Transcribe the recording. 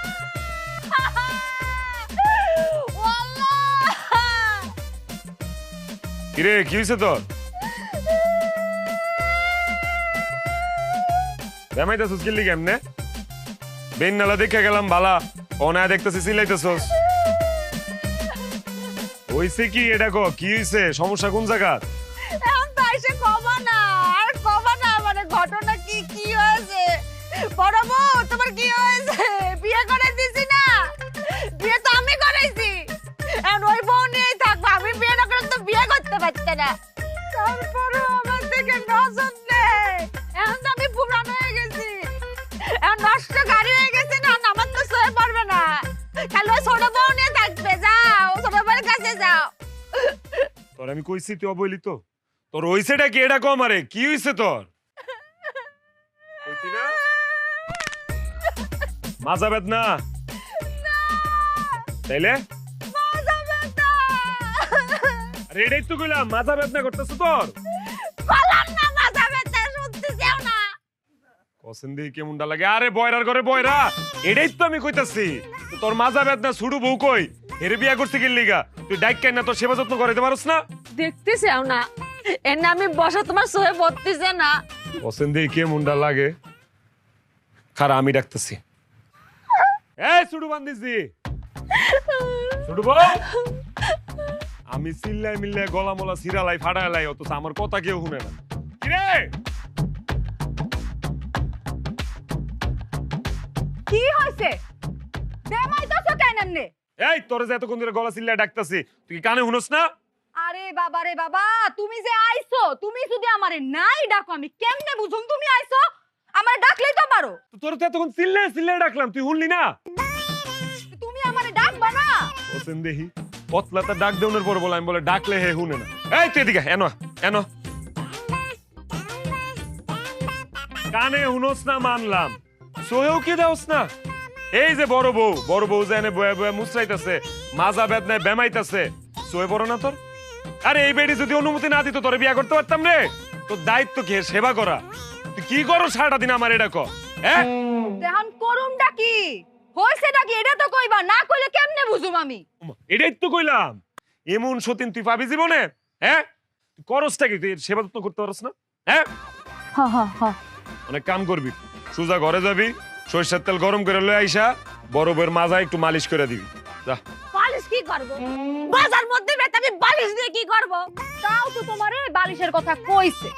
কিরে, কি হয়েছে তোর? কেমনে? বেন নালা দেখে গেলাম, বালা। অনায় দেখতেছি সিলাইতেছস হইছে কি এটা কো? কি হইছে? সমস্যা কোন জায়গা মানে ঘটনা কি কি হয়েছে? বড় তোমার কি না তারপরে আমার থেকে নজর নেই এখন তো আমি পুরান হয়ে গেছি। এখন নষ্ট গাড়ি হয়ে গেছে না আমার তো সয়ে পড়বে না। ওই ছোট বউ নিয়ে থাকবে যাও ছোট বউয়ের কাছে যাও। তোর আমি কইছি তুই অবইলি তো। তোর হইছেটা কি এটা কম আরে কি হইছে তোর? মাজা বেদনা। তাইলে? এটাই তো কইলাম মাজা বেদনা করতেছ তোর? বললাম না মাথা ব্যথা শুনতে যাও না। কসেন দিয়ে কেমনটা লাগে। আরে বয়রার ঘরে বয়রা এটাই তো আমি কইতাছি। তোর মাজা বেদনা ছুড়ু বউ কই? হেরে বিয়া করতে গেলি লিগা তুই ডাইক কেন না তোর সেবা যত্ন করাইতে পারস না? দেখতে চাও না। এনে আমি বসা তোমার সহে পড়তেছে না। কসেন দিয়ে কেমনটা লাগে। খারা আমি ডাকতেছি। এই ছুড়ু বান্দিছি ছুটু বউ। আমি চিল্লাই মিল্লাই গলা মলা সিরালাই ফাড়ালাই অথচ আমার কথা কেউ শুনে না। কিরে কি হইছে বেমাইতাছো কেন নে এই তোর যে এতক্ষণ ধরে গলা চিল্লাই ডাকতাছি তুই কি কানে শুনস না? আরে বাবা রে বাবা তুমি যে আইছো তুমি যদি আমারে নাই ডাকো আমি কেমনে বুঝুম তুমি আইছো? আমার ডাকলেই তো পারো তোর তো এতক্ষণ চিল্লাই চিল্লাই ডাকলাম তুই শুনলি না? তুমি আমারে ডাকবা না হোসেন দেহি। পতলাটা ডাক দেওয়ার পর বলে, আমি বলে ডাকলে হে শুনে না। এই তুই এদিকে এনো এনো। কানে হুনস না, মানলাম। সোহেও কি দাওস না? এই যে বড় বউ বড় বউ যে এনে বয়ে বয়ে মুসরাইতেছে মাজা বেদনায় বেমাইতেছে। সোহে বড় না তোর? আরে এই বেডি যদি অনুমতি না দিত, তোরে বিয়া করতে পারতাম রে। তোর দায়িত্ব কি? সেবা করা। তুই কি করো সারাটা দিন আমার এটা কর হ্যাঁ? দেহান করুমটা কি? হইছেটা কি? এটা তো কইবা, না কইলে কেমনে বুঝুম আমি। এটাই তো কইলাম। এমন সতীন তুই পাবি জীবনে হ্যাঁ? করসটা কি? তুই সেবা যত্ন করতে পারস না হ্যাঁ? অনেক কাম করবি। সোজা ঘরে যাবি সরিষার তেল গরম করে লয়ে আইসা বড় বউয়ের মাজা একটু মালিশ করে দিবি। যা। বালিশ কি করব? বাজার মধ্যে আমি বালিশ দিয়ে কি করব? তাও তো তোমারে বালিশের কথা কইছে।